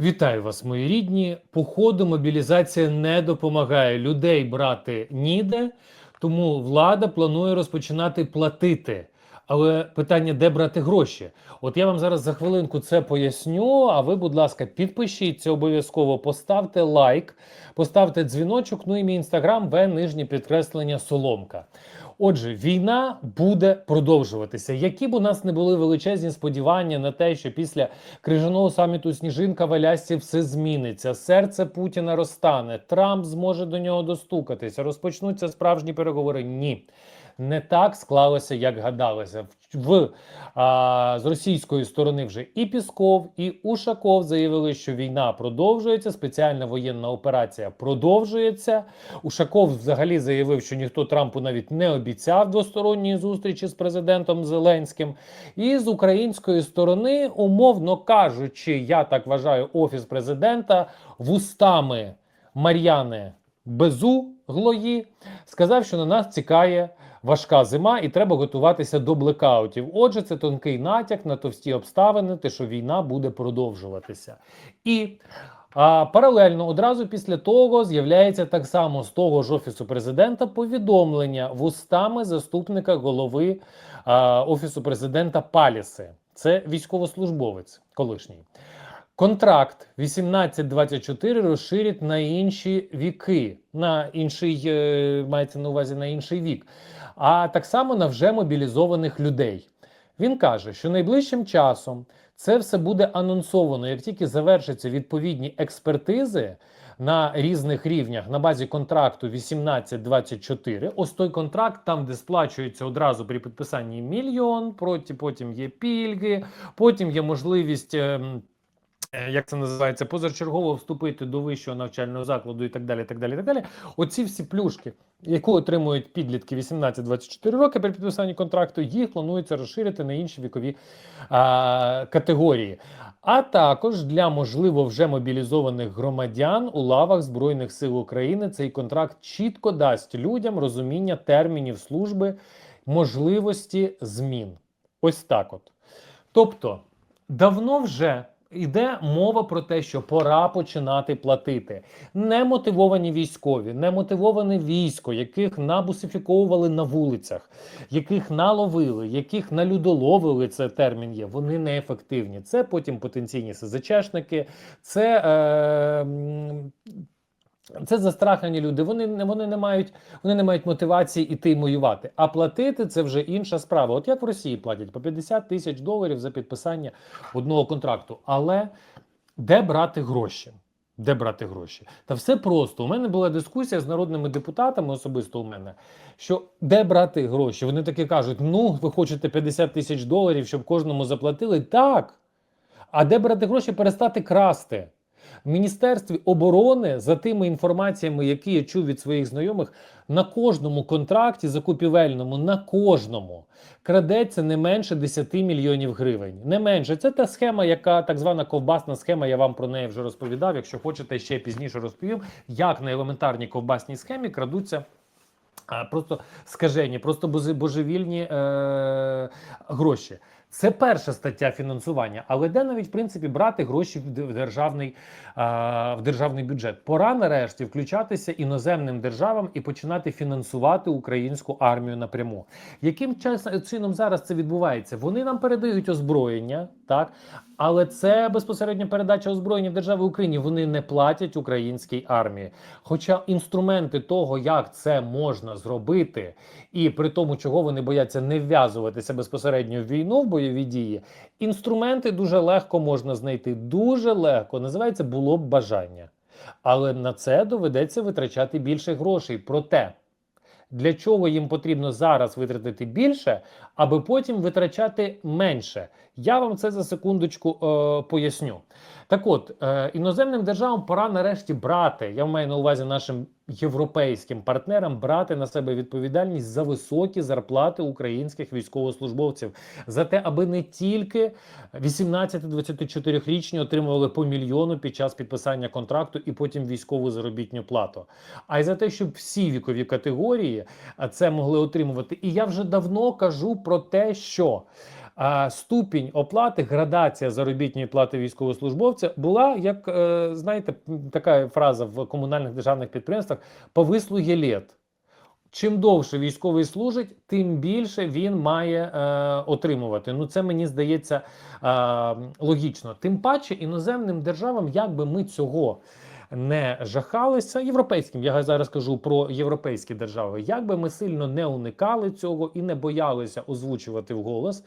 Вітаю вас, мої рідні. Походу, мобілізація не допомагає. Людей брати ніде, тому влада планує розпочинати платити. Але питання, де брати гроші? От я вам зараз за хвилинку це поясню. А ви, будь ласка, підпишіться обов'язково, поставте лайк, поставте дзвіночок. Ну і мій інстаграм В нижнє підкреслення Соломка. Отже, війна буде продовжуватися. Які б у нас не були величезні сподівання на те, що після крижаного саміту Сніжинка в Алясці все зміниться, серце Путіна розтане, Трамп зможе до нього достукатися, розпочнуться справжні переговори. Ні. Не так склалося, як гадалося. В, а, з російської сторони вже і Пісков, і Ушаков заявили, що війна продовжується. Спеціальна воєнна операція продовжується. Ушаков взагалі заявив, що ніхто Трампу навіть не обіцяв двосторонньої зустрічі з президентом Зеленським. І з української сторони, умовно кажучи, я так вважаю, офіс президента вустами Мар'яни Безуглої сказав, що на нас цікає важка зима, і треба готуватися до блекаутів. Отже, це тонкий натяк на товсті обставини, те, що війна буде продовжуватися. І а, паралельно одразу після того з'являється так само з того ж офісу президента повідомлення вустами заступника голови а, офісу президента Паліси. Це військовослужбовець колишній. Контракт 1824 розширять на інші віки, на інший е, мається на увазі на інший вік, а так само на вже мобілізованих людей. Він каже, що найближчим часом це все буде анонсовано, як тільки завершаться відповідні експертизи на різних рівнях на базі контракту 1824. Ось той контракт, там де сплачується одразу при підписанні мільйон, проти потім є пільги, потім є можливість. Е, Як це називається, позачергово вступити до вищого навчального закладу і так далі. так далі, так далі. Оці всі плюшки, які отримують підлітки 18-24 роки при підписанні контракту, їх планується розширити на інші вікові а, категорії. А також для можливо вже мобілізованих громадян у лавах Збройних сил України цей контракт чітко дасть людям розуміння термінів служби, можливості змін. Ось так от. Тобто, давно вже. Йде мова про те, що пора починати платити. Немотивовані військові, немотивоване військо, яких набусифіковували на вулицях, яких наловили, яких налюдоловили, це термін є, вони неефективні. Це потім потенційні СЗЧшники, це. Е, це застрахані люди. Вони не вони не мають вони не мають мотивації іти воювати. А платити це вже інша справа. От як в Росії платять по 50 тисяч доларів за підписання одного контракту. Але де брати гроші? Де брати гроші? Та все просто. У мене була дискусія з народними депутатами, особисто у мене, що де брати гроші? Вони таки кажуть: ну, ви хочете 50 тисяч доларів, щоб кожному заплатили? Так. А де брати гроші перестати красти? В Міністерстві оборони за тими інформаціями, які я чув від своїх знайомих, на кожному контракті закупівельному, на кожному крадеться не менше 10 мільйонів гривень. Не менше. Це та схема, яка так звана ковбасна схема. Я вам про неї вже розповідав. Якщо хочете, ще пізніше розповім, як на елементарній ковбасній схемі крадуться. Просто скажені, просто божевільні е- гроші. Це перша стаття фінансування, але де навіть в принципі брати гроші в державний, в державний бюджет. Пора нарешті включатися іноземним державам і починати фінансувати українську армію напряму. Яким чином зараз це відбувається? Вони нам передають озброєння, так але це безпосередньо передача озброєння держави Україні. Вони не платять українській армії. Хоча інструменти того, як це можна зробити, і при тому, чого вони бояться не вв'язуватися безпосередньо в війну в бойові дії, інструменти дуже легко можна знайти. Дуже легко називається було б бажання. Але на це доведеться витрачати більше грошей. Проте для чого їм потрібно зараз витратити більше, аби потім витрачати менше. Я вам це за секундочку е, поясню. Так от, е, іноземним державам пора нарешті брати, я маю на увазі нашим європейським партнерам, брати на себе відповідальність за високі зарплати українських військовослужбовців, за те, аби не тільки 18-24-річні отримували по мільйону під час підписання контракту і потім військову заробітню плату, а й за те, щоб всі вікові категорії це могли отримувати. І я вже давно кажу про те, що ступінь оплати, градація заробітної плати військовослужбовця була, як е, знаєте, така фраза в комунальних державних підприємствах по вислугі літ. Чим довше військовий служить, тим більше він має е, отримувати. Ну це мені здається е, логічно. Тим паче іноземним державам, як би ми цього не жахалися, європейським, я зараз кажу про європейські держави, як би ми сильно не уникали цього і не боялися озвучувати вголос,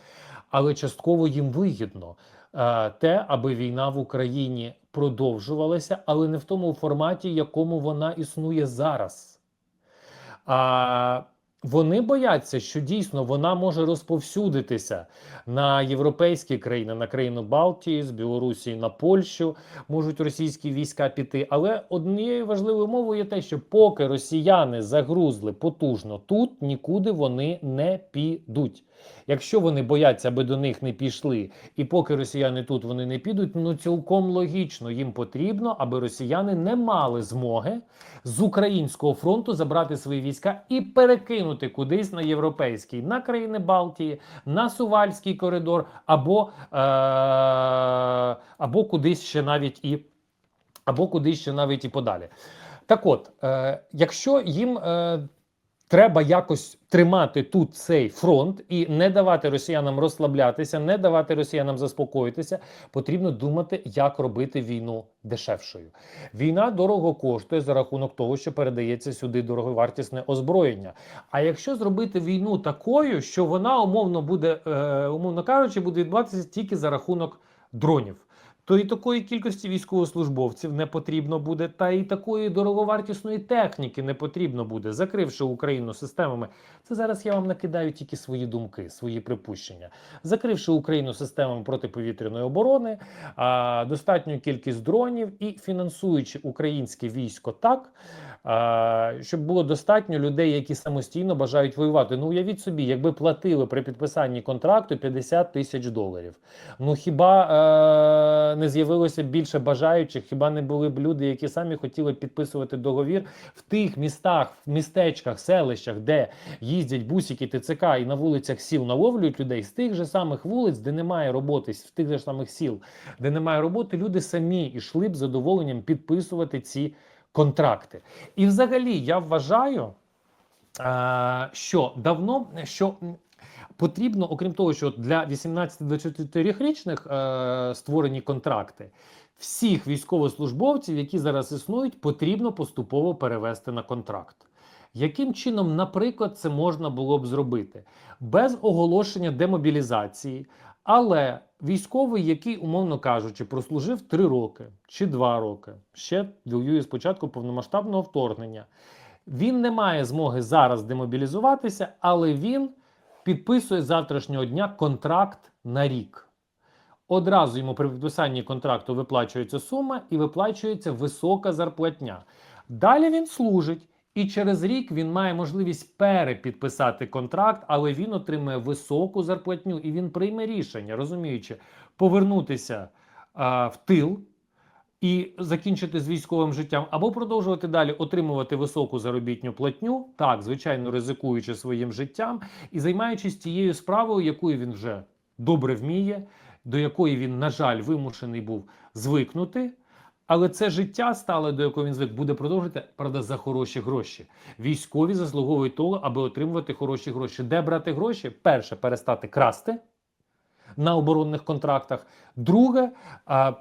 але частково їм вигідно е, те, аби війна в Україні продовжувалася, але не в тому форматі, якому вона існує зараз. А вони бояться, що дійсно вона може розповсюдитися на європейські країни, на країну Балтії, з Білорусі на Польщу можуть російські війська піти. Але однією важливою мовою є те, що поки росіяни загрузли потужно тут, нікуди вони не підуть. Якщо вони бояться, аби до них не пішли, і поки росіяни тут вони не підуть, ну цілком логічно їм потрібно, аби росіяни не мали змоги з українського фронту забрати свої війська і перекинути кудись на європейський, на країни Балтії, на Сувальський коридор, або, е- або кудись ще навіть і або кудись ще навіть і подалі. Так от, е- якщо їм е- треба якось тримати тут цей фронт і не давати росіянам розслаблятися, не давати росіянам заспокоїтися, потрібно думати, як робити війну дешевшою. Війна дорого коштує за рахунок того, що передається сюди дороговартісне озброєння. А якщо зробити війну такою, що вона умовно буде, е, умовно кажучи, буде відбуватися тільки за рахунок дронів. То і такої кількості військовослужбовців не потрібно буде, та і такої дороговартісної техніки не потрібно буде, закривши Україну системами. Це зараз я вам накидаю тільки свої думки, свої припущення. Закривши Україну системами протиповітряної оборони, а, достатню кількість дронів і фінансуючи українське військо так, щоб було достатньо людей, які самостійно бажають воювати. Ну уявіть собі, якби платили при підписанні контракту 50 тисяч доларів. Ну хіба е, не з'явилося більше бажаючих? Хіба не були б люди, які самі хотіли підписувати договір в тих містах, в містечках, селищах, де їздять бусики ТЦК і на вулицях сіл наловлюють людей з тих же самих вулиць, де немає роботи, в тих же самих сіл, де немає роботи, люди самі йшли б задоволенням підписувати ці контракти. І взагалі я вважаю, е, що давно що. Потрібно, окрім того, що для 18-24-річних е, створені контракти, всіх військовослужбовців, які зараз існують, потрібно поступово перевести на контракт. Яким чином, наприклад, це можна було б зробити без оголошення демобілізації, але військовий, який, умовно кажучи, прослужив 3 роки чи 2 роки, ще воює з початку повномасштабного вторгнення, він не має змоги зараз демобілізуватися, але він підписує з завтрашнього дня контракт на рік. Одразу йому при підписанні контракту виплачується сума і виплачується висока зарплатня. Далі він служить, і через рік він має можливість перепідписати контракт, але він отримує високу зарплатню і він прийме рішення, розуміючи, повернутися а, в тил і закінчити з військовим життям, або продовжувати далі отримувати високу заробітню платню, так звичайно ризикуючи своїм життям і займаючись тією справою, якою він вже добре вміє, до якої він, на жаль, вимушений був звикнути. Але це життя стало, до якого він звик, буде продовжувати, правда, за хороші гроші. Військові заслуговують того, аби отримувати хороші гроші. Де брати гроші? Перше, перестати красти на оборонних контрактах. Друге, а,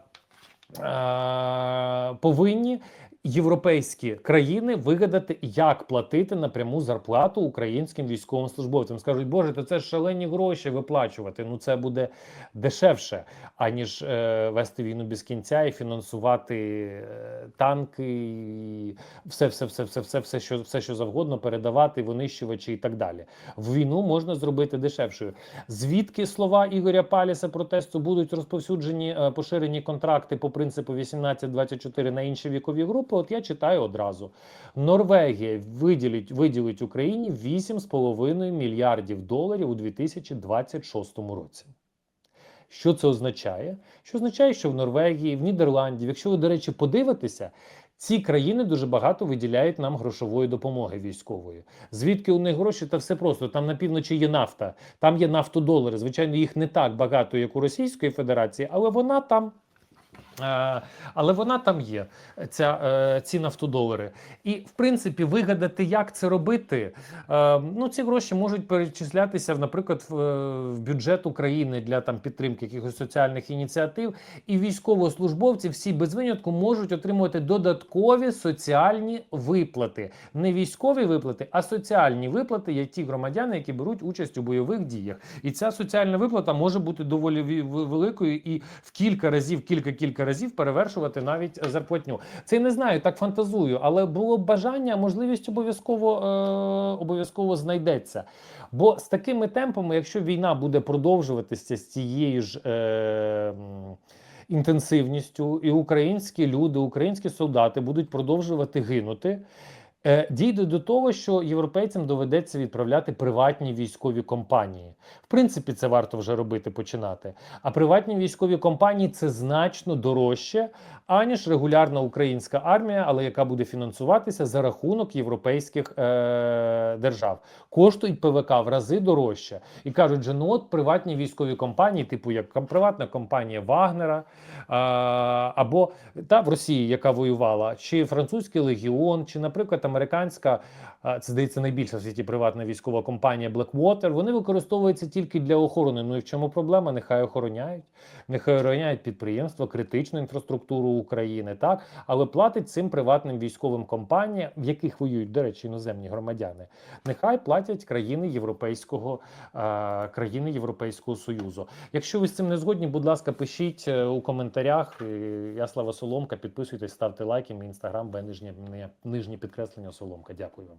а, повинні європейські країни вигадати, як платити напряму зарплату українським військовим службовцям. Скажуть, боже, то це шалені гроші виплачувати. Ну це буде дешевше, аніж е, вести війну без кінця і фінансувати е, танки, і все, все, все, все, все, все, що все, що завгодно, передавати винищувачі і так далі. В війну можна зробити дешевшою. Звідки слова Ігоря Паліса протесту будуть розповсюджені е, поширені контракти по принципу 18-24 на інші вікові групи? От я читаю одразу. Норвегія виділить, виділить Україні 8,5 мільярдів доларів у 2026 році. Що це означає? Що означає, що в Норвегії, в Нідерланді, якщо ви, до речі, подивитеся, ці країни дуже багато виділяють нам грошової допомоги військової. Звідки у них гроші? Та все просто. Там на півночі є нафта, там є нафтодолари. Звичайно, їх не так багато, як у Російської Федерації, але вона там. Е, Але вона там є, ця, е, ці нафтодолари. І, в принципі, вигадати, як це робити, е, ну, ці гроші можуть перечислятися, наприклад, в, бюджет України для там, підтримки якихось соціальних ініціатив. І військовослужбовці всі без винятку можуть отримувати додаткові соціальні виплати. Не військові виплати, а соціальні виплати є ті громадяни, які беруть участь у бойових діях. І ця соціальна виплата може бути доволі великою і в кілька разів, кілька-кілька разів перевершувати навіть зарплатню. Це не знаю, так фантазую, але було б бажання, можливість обов'язково е, обов'язково знайдеться. Бо з такими темпами, якщо війна буде продовжуватися з цією ж. Е, Інтенсивністю і українські люди, українські солдати будуть продовжувати гинути. Е, Дійде до того, що європейцям доведеться відправляти приватні військові компанії. В принципі, це варто вже робити починати. А приватні військові компанії це значно дорожче, аніж регулярна українська армія, але яка буде фінансуватися за рахунок європейських е- держав. Коштують ПВК в рази дорожче. І кажуть, що ну от приватні військові компанії, типу як приватна компанія Вагнера, а, або та в Росії, яка воювала, чи французький легіон, чи, наприклад, американська, це здається, найбільша в світі приватна військова компанія Blackwater, вони використовуються тільки для охорони. Ну і в чому проблема? Нехай охороняють, нехай охороняють підприємства, критичну інфраструктуру України, так але платить цим приватним військовим компаніям, в яких воюють, до речі, іноземні громадяни. Нехай платять країни Європейського е, країни Європейського Союзу. Якщо ви з цим не згодні, будь ласка, пишіть е, у коментарях. Я Слава Соломка. Підписуйтесь, ставте лайки. Мій інстаграм, нижнє, нижнє підкреслення Соломка. Дякую вам.